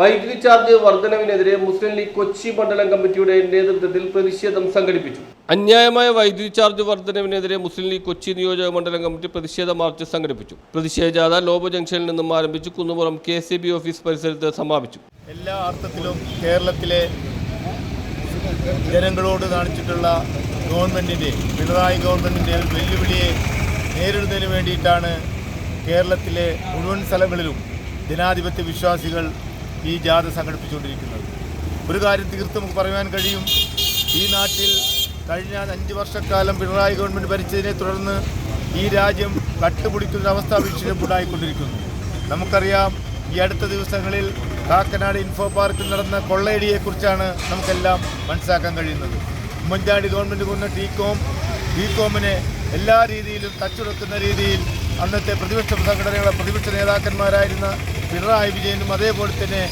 വൈദ്യുതി ചാർജ് വർധനവിനെതിരെ മുസ്ലിം ലീഗ് കൊച്ചി മണ്ഡലം കമ്മിറ്റിയുടെ നേതൃത്വത്തിൽ പ്രതിഷേധം സംഘടിപ്പിച്ചു. അന്യായമായ വൈദ്യുതി ചാർജ് വർധനവിനെതിരെ മുസ്ലിം ലീഗ് കൊച്ചി നിയോജക മണ്ഡലം കമ്മിറ്റി പ്രതിഷേധ മാർച്ച് സംഘടിപ്പിച്ചു. പ്രതിഷേധ ജാഥ ലോബോ ജംഗ്ഷനിൽ നിന്നും ആരംഭിച്ച് Kunnupuram K C B office പരിസരത്ത് സമാപിച്ചു. എല്ലാ അർത്ഥത്തിലും കേരളത്തിലെ ജനങ്ങളോട് കാണിച്ചിട്ടുള്ള ഗവൺമെന്റിന്റെ പിണറായി ഗവൺമെന്റിന്റെ വെല്ലുവിളിയെ നേരിടുന്നതിന് വേണ്ടിയിട്ടാണ് കേരളത്തിലെ മുഴുവൻ സ്ഥലങ്ങളിലും ജനാധിപത്യ വിശ്വാസികൾ ഈ ജാഥ സംഘടിപ്പിച്ചുകൊണ്ടിരിക്കുന്നത്. ഒരു കാര്യം തീർത്ത് നമുക്ക് പറയാൻ കഴിയും. ഈ നാട്ടിൽ കഴിഞ്ഞ അഞ്ച് വർഷക്കാലം പിണറായി ഗവൺമെന്റ് ഭരിച്ചതിനെ തുടർന്ന് ഈ രാജ്യം കട്ടുപിടിക്കുന്നൊരവസ്ഥ ഉണ്ടായിക്കൊണ്ടിരിക്കുന്നു നമുക്കറിയാം ഈ അടുത്ത ദിവസങ്ങളിൽ കാക്കനാട് ഇൻഫോ പാർക്കിൽ നടന്ന കൊള്ളയടിയെക്കുറിച്ചാണ് നമുക്കെല്ലാം മനസ്സിലാക്കാൻ കഴിയുന്നത്. ഉമ്മൻചാണ്ടി ഗവൺമെന്റ് കൊണ്ട് ടീകോം ടീകോമിനെ എല്ലാ രീതിയിലും തച്ചുടക്കുന്ന രീതിയിൽ അന്നത്തെ പ്രതിപക്ഷ സംഘടനകളെ പ്രതിപക്ഷ നേതാക്കന്മാരായിരുന്ന പിണറായി വിജയനും അതേപോലെ തന്നെ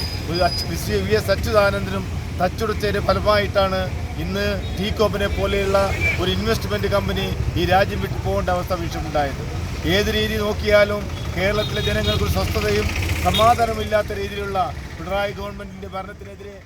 വി എസ് അച്യുതാനന്ദനും തച്ചുടച്ചതിന്റെ ഫലമായിട്ടാണ് ഇന്ന് ടീകോമിനെ പോലെയുള്ള ഒരു ഇൻവെസ്റ്റ്മെന്റ് കമ്പനി ഈ രാജ്യം വിട്ടു പോകേണ്ട അവസ്ഥ വീക്ഷമുണ്ടായത് ഏത് രീതി നോക്കിയാലും കേരളത്തിലെ ജനങ്ങൾക്ക് ഒരു സ്വസ്ഥതയും സമാധാനമില്ലാത്ത രീതിയിലുള്ള പിണറായി ഗവൺമെന്റിന്റെ ഭരണത്തിനെതിരെ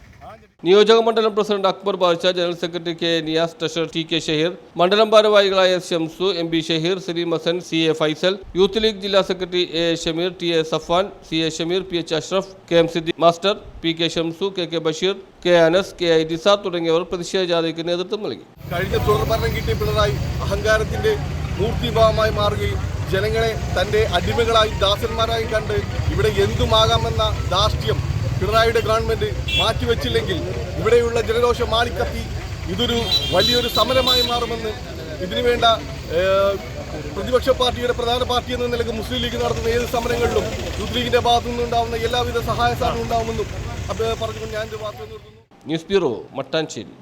നിയോജക മണ്ഡലം president Akbar Badsha general secretary K Niyas treasurer T K Shaheer മണ്ഡലം ഭാരവാഹികളായ Shamsu M B Shaheer Salim Hasan C A Faisal youth league ജില്ലാ secretary A A Shameer T A Safan C A Shameer P H Ashraf K M Siddi master P K Shamsu K K Basheer K Anas K I Disa തുടങ്ങിയവർ പ്രതിഷേധ ജാഥയ്ക്ക് നേതൃത്വം നൽകി. കഴിഞ്ഞ തുടർഭരണം കിട്ടിയ പിണറായി അഹങ്കാരത്തിന്റെ മൂർത്തിഭാവമായി മാറുകയും ജനങ്ങളെ തന്റെ അടിമകളായി ദാസന്മാരായി കണ്ട് ഇവിടെ എന്തുമാകാമെന്ന ധാർഷ്ട്യം പിണറായിയുടെ ഗവൺമെന്റ് മാറ്റിവെച്ചില്ലെങ്കിൽ ഇവിടെയുള്ള ജനരോഷം മാളിക്കത്തി ഇതൊരു വലിയൊരു സമരമായി മാറുമെന്ന് ഇതിനു വേണ്ട പ്രതിപക്ഷ പാർട്ടിയുടെ പ്രധാന പാർട്ടി എന്ന നിലയ്ക്ക് മുസ്ലിം ലീഗ് നടത്തുന്ന ഏത് സമരങ്ങളിലും യൂത്ത് ലീഗിന്റെ ഭാഗത്തു നിന്നുണ്ടാവുന്ന എല്ലാവിധ സഹായ സാധനം ഉണ്ടാവുമെന്നും അത് പറഞ്ഞുകൊണ്ട് ഞാൻ വാർത്ത നിർത്തുന്നു. News bureau Mattancherry.